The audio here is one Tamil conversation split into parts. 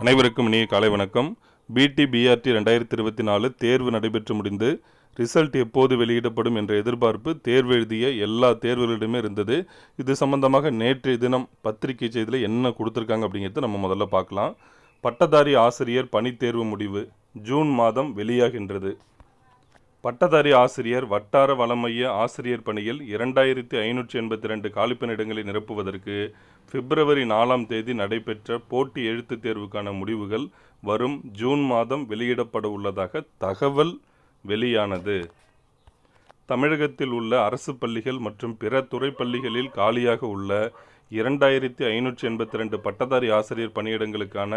அனைவருக்கும் இனிய காலை வணக்கம். பிடி பிஆர்டி ரெண்டாயிரத்தி இருபத்தி நாலு தேர்வு நடைபெற்று முடிந்து ரிசல்ட் எப்போது வெளியிடப்படும் என்ற எதிர்பார்ப்பு தேர்வு எழுதிய எல்லா தேர்வுகளிடமே இருந்தது. இது சம்பந்தமாக நேற்றைய தினம் பத்திரிகை செய்தியில் என்ன கொடுத்துருக்காங்க அப்படிங்கிறத நம்ம முதல்ல பார்க்கலாம். பட்டதாரி ஆசிரியர் பணித்தேர்வு முடிவு ஜூன் மாதம் வெளியாகின்றது. பட்டதாரி ஆசிரியர் வட்டார வளமைய ஆசிரியர் பணியில் இரண்டாயிரத்தி ஐநூற்றி எண்பத்தி ரெண்டு காலிப்பணியிடங்களை நிரப்புவதற்கு பிப்ரவரி நாலாம் தேதி நடைபெற்ற போட்டி எழுத்துத் தேர்வுக்கான முடிவுகள் வரும் ஜூன் மாதம் வெளியிடப்பட உள்ளதாக தகவல் வெளியானது. தமிழகத்தில் உள்ள அரசு பள்ளிகள் மற்றும் பிற துறை பள்ளிகளில் காலியாக உள்ள இரண்டாயிரத்தி ஐநூற்றி எண்பத்தி ரெண்டு பட்டதாரி ஆசிரியர் பணியிடங்களுக்கான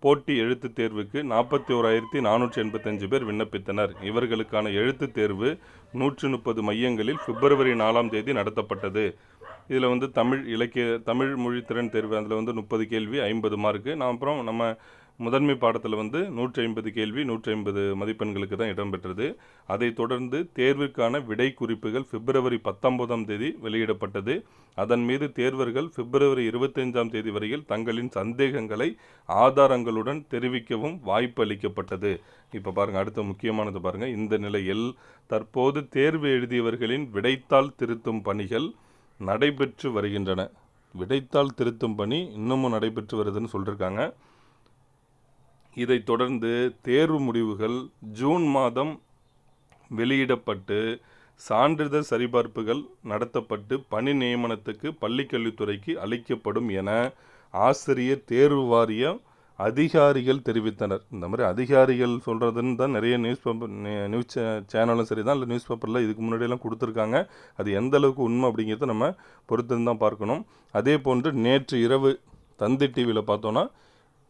போட்டி எழுத்துத் தேர்வுக்கு நாற்பத்தி ஓராயிரத்தி நானூற்றி எண்பத்தஞ்சு பேர் விண்ணப்பித்தனர். இவர்களுக்கான எழுத்துத் தேர்வு நூற்று முப்பது மையங்களில் பிப்ரவரி நாலாம் தேதி நடத்தப்பட்டது. இதில் வந்து தமிழ் இலக்கிய தமிழ் மொழி திறன் தேர்வு அதில் வந்து முப்பது கேள்வி ஐம்பது மார்க்கு நான் அப்புறம் நம்ம முதன்மை பாடத்தில் வந்து நூற்றி ஐம்பது கேள்வி நூற்றி ஐம்பது மதிப்பெண்களுக்கு தான் இடம்பெற்றது. அதைத் தொடர்ந்து தேர்விற்கான விடை குறிப்புகள் பிப்ரவரி பத்தொன்பதாம் தேதி வெளியிடப்பட்டது. அதன் மீது தேர்வர்கள் பிப்ரவரி இருபத்தைந்தாம் தேதி வரையில் தங்களின் சந்தேகங்களை ஆதாரங்களுடன் தெரிவிக்கவும் வாய்ப்பு அளிக்கப்பட்டது இப்போ பாருங்கள் அடுத்த முக்கியமானது பாருங்கள் இந்த நிலையில் தற்போது தேர்வு எழுதியவர்களின் விடைத்தாள் திருத்தும் பணிகள் நடைபெற்று வருகின்றன. விடைத்தாள் திருத்தும் பணி இன்னமும் நடைபெற்று வருதுன்னு சொல்லியிருக்காங்க இதைத் தொடர்ந்து தேர்வு முடிவுகள் ஜூன் மாதம் வெளியிடப்பட்டு சான்றிதழ் சரிபார்ப்புகள் நடத்தப்பட்டு பணி நியமனத்துக்கு பள்ளிக்கல்வித்துறைக்கு அளிக்கப்படும் என ஆசிரியர் தேர்வு வாரிய அதிகாரிகள் தெரிவித்தனர். இந்த மாதிரி அதிகாரிகள் சொல்கிறதுன்னு தான் நிறைய நியூஸ் பேப்பர் நியூஸ் சேனலும் சரி தான் இல்லை நியூஸ் பேப்பரில் இதுக்கு முன்னாடியெல்லாம் கொடுத்துருக்காங்க. அது எந்த அளவுக்கு உண்மை அப்படிங்கிறத நம்ம பொறுத்திருந்து தான் பார்க்கணும். அதே போன்று நேற்று இரவு தந்தி டிவியில் பார்த்தோன்னா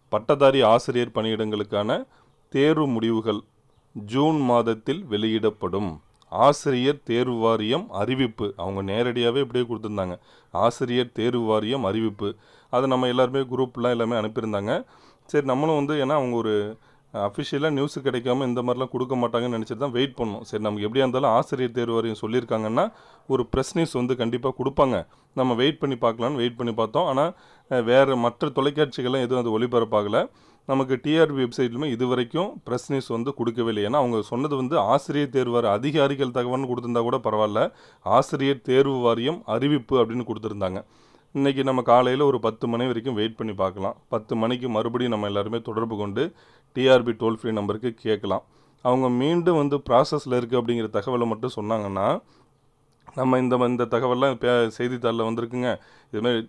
பட்டதாரி ஆசிரியர் பணியிடங்களுக்கான தேர்வு முடிவுகள் ஜூன் மாதத்தில் வெளியிடப்படும். ஆசிரியர் தேர்வு வாரியம் அறிவிப்பு. அவங்க நேரடியாகவே இப்படியே கொடுத்துருந்தாங்க. ஆசிரியர் தேர்வு வாரியம் அறிவிப்பு. அதை நம்ம எல்லாருமே குரூப்லாம் எல்லாமே அனுப்பியிருந்தாங்க. சரி நம்மளும் வந்து ஏன்னா அவங்க ஒரு அஃபிஷியலாக நியூஸ் கிடைக்காம இந்த மாதிரிலாம் கொடுக்க மாட்டாங்கன்னு நினச்சிட்டு தான் வெயிட் பண்ணோம். சரி நமக்கு எப்படியா இருந்தாலும் ஆசிரியர் தேர்வு வாரியம் சொல்லியிருக்காங்கன்னா ஒரு ப்ரெஸ் நியூஸ் வந்து கண்டிப்பாக கொடுப்பாங்க. நம்ம வெயிட் பண்ணி பார்க்கலான்னு வெயிட் பண்ணி பார்த்தோம். ஆனால் வேறு மற்ற தொலைக்காட்சிகள்லாம் எதுவும் அது ஒளிபரப்பாகலை. நமக்கு டிஆர்பி வெப்சைட்லுமே இது வரைக்கும் ப்ரெஸ் நியூஸ் வந்து கொடுக்கவே இல்லை. ஏன்னா அவங்க சொன்னது வந்து ஆசிரியர் தேர்வு வாரிய அதிகாரிகள் தகவல்னு கொடுத்துருந்தா கூட பரவாயில்ல. ஆசிரியர் தேர்வு வாரியம் அறிவிப்பு அப்படின்னு கொடுத்துருந்தாங்க. இன்றைக்கி நம்ம காலையில் ஒரு பத்து மணி வரைக்கும் வெயிட் பண்ணி பார்க்கலாம். பத்து மணிக்கு மறுபடியும் நம்ம எல்லாருமே தொடர்பு கொண்டு டிஆர்பி டோல் ஃப்ரீ நம்பருக்கு கேட்கலாம். அவங்க மீண்டும் வந்து ப்ராசஸில் இருக்குது அப்படிங்கிற தகவலை மட்டும் சொன்னாங்கன்னா நம்ம இந்த இந்த தகவல்லாம் இப்போ செய்தித்தாளில் வந்திருக்குங்க. இதுமாதிரி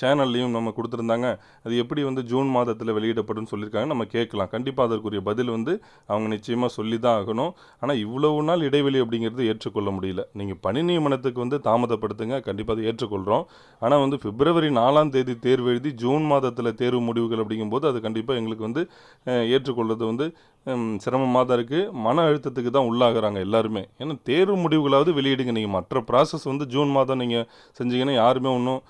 சேனல்லையும் நம்ம கொடுத்துருந்தாங்க. அது எப்படி வந்து ஜூன் மாதத்தில் வெளியிடப்படும் சொல்லியிருக்காங்க. நம்ம கேட்கலாம். கண்டிப்பாக அதற்குரிய பதில் வந்து அவங்க நிச்சயமாக சொல்லி தான் ஆகணும். ஆனால் இவ்வளவு நாள் இடைவெளி அப்படிங்கிறது ஏற்றுக்கொள்ள முடியல. நீங்கள் பணி நியமனத்துக்கு வந்து தாமதப்படுத்துங்க. கண்டிப்பாக அதை ஏற்றுக்கொள்கிறோம் ஆனால் வந்து பிப்ரவரி நாலாம் தேதி தேர்வு எழுதி ஜூன் மாதத்தில் தேர்வு முடிவுகள் அப்படிங்கும்போது அது கண்டிப்பாக எங்களுக்கு வந்து ஏற்றுக்கொள்வது வந்து சிரமமாக தான் இருக்குது மன அழுத்தத்துக்கு தான் உள்ளாகிறாங்க எல்லாருமே. ஏன்னா தேர்வு முடிவுகளாவது வெளியிடுங்க. நீங்கள் மற்ற ப்ராசஸ் வந்து ஜூன் மாதம் நீங்கள் செஞ்சீங்கன்னா யாருமே ஒன்றும்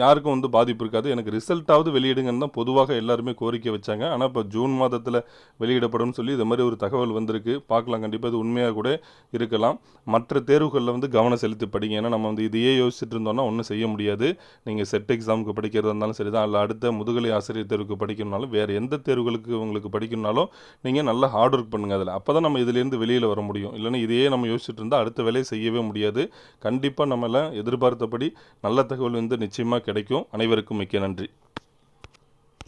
யாருக்கும் வந்து பாதிப்பு இருக்காது. எனக்கு ரிசல்ட்டாவது வெளியிடுங்கன்னு தான் பொதுவாக எல்லாருமே கோரிக்கை வச்சாங்க. ஆனால் இப்போ ஜூன் மாதத்தில் வெளியிடப்படும் சொல்லி இது மாதிரி ஒரு தகவல் வந்திருக்கு. பார்க்கலாம். கண்டிப்பாக இது உண்மையாக கூட இருக்கலாம். மற்ற தேர்வுகளில் வந்து கவனம் செலுத்தி படிங்க ஏன்னா நம்ம வந்து இதையே யோசிச்சுட்டு இருந்தோம்னா ஒன்றும் செய்ய முடியாது. நீங்கள் செட் எக்ஸாமுக்கு படிக்கிறதா இருந்தாலும் சரி தான் இல்லை அடுத்த முதுகலை ஆசிரியர் தேர்வுக்கு படிக்கணும்னாலும் வேறு எந்த தேர்வுகளுக்கு உங்களுக்கு படிக்கணும்னாலும் நீங்கள் நல்லா ஹார்ட் ஒர்க் பண்ணுங்கள் அதில். அப்போ தான் நம்ம இதுலேருந்து வெளியில் வர முடியும். இல்லைன்னா இதையே நம்ம யோசிச்சுட்டு இருந்தால் அடுத்த வேலையை செய்யவே முடியாது. கண்டிப்பாக நம்மளாம் எதிர்பார்த்தபடி நல்ல தகவல் வந்து நிச்சயமாக கிடைக்கும். அனைவருக்கும் மிக்க நன்றி.